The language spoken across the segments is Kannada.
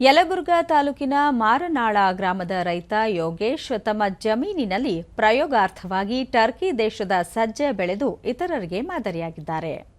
ಯಲಬುರ್ಗಾ ತಾಲೂಕಿನ ಮಾರನಾಳ ಗ್ರಾಮದ ರೈತ ಯೋಗೇಶ್ ತಮ್ಮ ಜಮೀನಿನಲ್ಲಿ ಪ್ರಯೋಗಾರ್ಥವಾಗಿ ಟರ್ಕಿ ದೇಶದ ಸಜ್ಜೆ ಬೆಳೆದು ಇತರರಿಗೆ ಮಾದರಿಯಾಗಿದ್ದಾರೆ.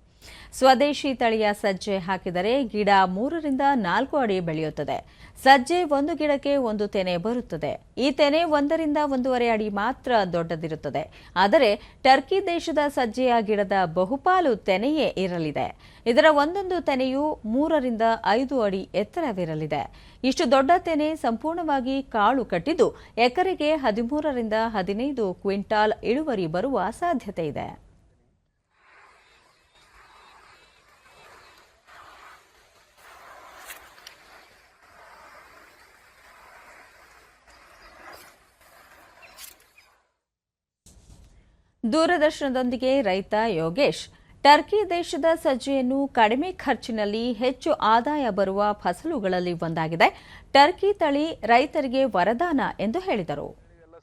ಸ್ವದೇಶಿ ತಳಿಯ ಸಜ್ಜೆ ಹಾಕಿದರೆ ಗಿಡ ಮೂರರಿಂದ ನಾಲ್ಕು ಅಡಿ ಬೆಳೆಯುತ್ತದೆ. ಸಜ್ಜೆ ಒಂದು ಗಿಡಕ್ಕೆ ಒಂದು ತೆನೆ ಬರುತ್ತದೆ. ಈ ತೆನೆ ಒಂದರಿಂದ ಒಂದೂವರೆ ಅಡಿ ಮಾತ್ರ ದೊಡ್ಡದಿರುತ್ತದೆ. ಆದರೆ ಟರ್ಕಿ ದೇಶದ ಸಜ್ಜೆಯ ಗಿಡದ ಬಹುಪಾಲು ತೆನೆಯೇ ಇರಲಿದೆ. ಇದರ ಒಂದೊಂದು ತೆನೆಯು ಮೂರರಿಂದ ಐದು ಅಡಿ ಎತ್ತರವಿರಲಿದೆ. ಇಷ್ಟು ದೊಡ್ಡ ತೆನೆ ಸಂಪೂರ್ಣವಾಗಿ ಕಾಳು ಕಟ್ಟಿದ್ದು ಎಕರೆಗೆ ಹದಿಮೂರರಿಂದ ಹದಿನೈದು ಕ್ವಿಂಟಾಲ್ ಇಳುವರಿ ಬರುವ ಸಾಧ್ಯತೆ ಇದೆ. ದೂರದರ್ಶನದೊಂದಿಗೆ ರೈತ ಯೋಗೇಶ್. ಟರ್ಕಿ ದೇಶದ ಸಜ್ಜೆಯನ್ನು ಕಡಿಮೆ ಖರ್ಚಿನಲ್ಲಿ ಹೆಚ್ಚು ಆದಾಯ ಬರುವ ಫಸಲುಗಳಲ್ಲಿ ಒಂದಾಗಿದೆ. ಟರ್ಕಿ ತಳಿ ರೈತರಿಗೆ ವರದಾನ ಎಂದು ಹೇಳಿದರು.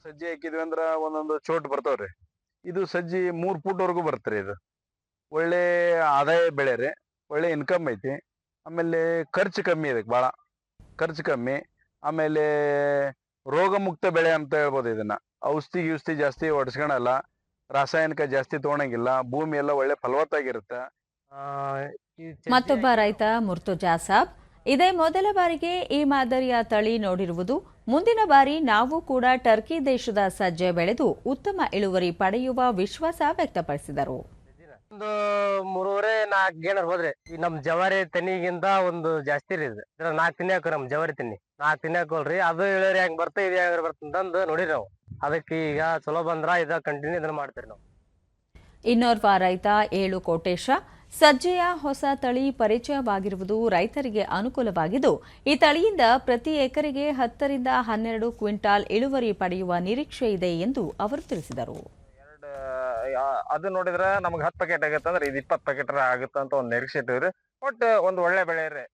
ಸಜ್ಜಿ ಹಾಕಿದ್ವಿ ಅಂದ್ರ ಒಂದೊಂದು ಚೋಟ್ ಬರ್ತಾವ್ರಿ ಇದು ಸಜ್ಜಿ ಮೂರ್ ಫೂಟ್ ವರೆಗೂ ಬರ್ತರಿ ಇದು. ಒಳ್ಳೆ ಆದಾಯ ಬೆಳೆ ರೀ. ಒಳ್ಳೆ ಇನ್ಕಮ್ ಐತಿ. ಆಮೇಲೆ ಖರ್ಚು ಕಮ್ಮಿ ಇದಕ್ಕೆ ಭಾಳ ಖರ್ಚು ಕಮ್ಮಿ. ಆಮೇಲೆ ರೋಗ ಮುಕ್ತ ಬೆಳೆ ಅಂತ ಹೇಳ್ಬೋದು ಇದನ್ನ. ಔಷಧಿ ಗಿಷ್ಧಿ ಜಾಸ್ತಿ ಹೊಡ್ಸ್ಕೊಳಲ್ಲ ರಾಸಾಯನಿಕ ಜಾಸ್ತಿ ತಗೊಳಂಗಿಲ್ಲ ಭೂಮಿ ಎಲ್ಲ ಒಳ್ಳೆ ಫಲವತ್ತಾಗಿರುತ್ತೆ. ಮತ್ತೊಬ್ಬ ರೈತ ಮುರ್ತುಜಾ ಸಾಬ್ ಇದೇ ಮೊದಲ ಬಾರಿಗೆ ಈ ಮಾದರಿಯ ತಳಿ ನೋಡಿರುವುದು. ಮುಂದಿನ ಬಾರಿ ನಾವು ಕೂಡ ಟರ್ಕಿ ದೇಶದ ಸಜ್ಜೆ ಬೆಳೆದು ಉತ್ತಮ ಇಳುವರಿ ಪಡೆಯುವ ವಿಶ್ವಾಸ ವ್ಯಕ್ತಪಡಿಸಿದರು. ಒಂದು ಮೂರುವರೆ ನಾಲ್ಕು ಗೇಣರ್ ಹೋದ್ರೆ ಈ ನಮ್ ಜವಾರಿ ತೆನಿಗಿಂತ ಒಂದು ಜಾಸ್ತಿ ರೀ ಇದು. ಇದ್ರ ನಾಲ್ಕು ತಿನ್ನಿ ಹಾಕ್ರಿ ನಮ್ ಜವಾರಿ ತಿನ್ನಿ ನಾಲ್ಕು ತಿನ್ನಿ ಹಾಕೋಲ್ರಿ ಅದು ಇಳುವರಿ ಹೆಂಗ್ ಬರ್ತಾ ಇದು ಹೆಂಗ್ ಬರ್ತಂತಂದು ನೋಡಿರಿ ನಾವು. ಅದಕ್ಕೆ ಈಗ ಚಲೋ ಬಂದ್ರ ಇದ ಕಂಟಿನ್ಯೂ ಇದನ್ನ ಮಾಡ್ತೀರಿ ನಾವು. ಇನ್ನೋರ್ವ ರೈತ ಏಳು ಕೋಟೇಶ ಸಜ್ಜೆಯ ಹೊಸ ತಳಿ ಪರಿಚಯವಾಗಿರುವುದು ರೈತರಿಗೆ ಅನುಕೂಲವಾಗಿದ್ದು ಈ ತಳಿಯಿಂದ ಪ್ರತಿ ಎಕರೆಗೆ ಹತ್ತರಿಂದ ಹನ್ನೆರಡು ಕ್ವಿಂಟಾಲ್ ಇಳುವರಿ ಪಡೆಯುವ ನಿರೀಕ್ಷೆ ಇದೆ ಎಂದು ಅವರು ತಿಳಿಸಿದರು. ಅದು ನೋಡಿದ್ರೆ ನಮ್ಗೆ ಹತ್ತು ಪ್ಯಾಕೆಟ್ ಆಗುತ್ತೆ ಅಂದ್ರೆ ಇದು ಇಪ್ಪತ್ತು ಪ್ಯಾಕೆಟ್ ಆಗುತ್ತೆ ಅಂತ ಒಂದು ನಿರೀಕ್ಷೆ ಇಟ್ಟಿವ್ರಿ. ಬಟ್ ಒಂದು ಒಳ್ಳೆ ಬೆಳೆ ರೀ.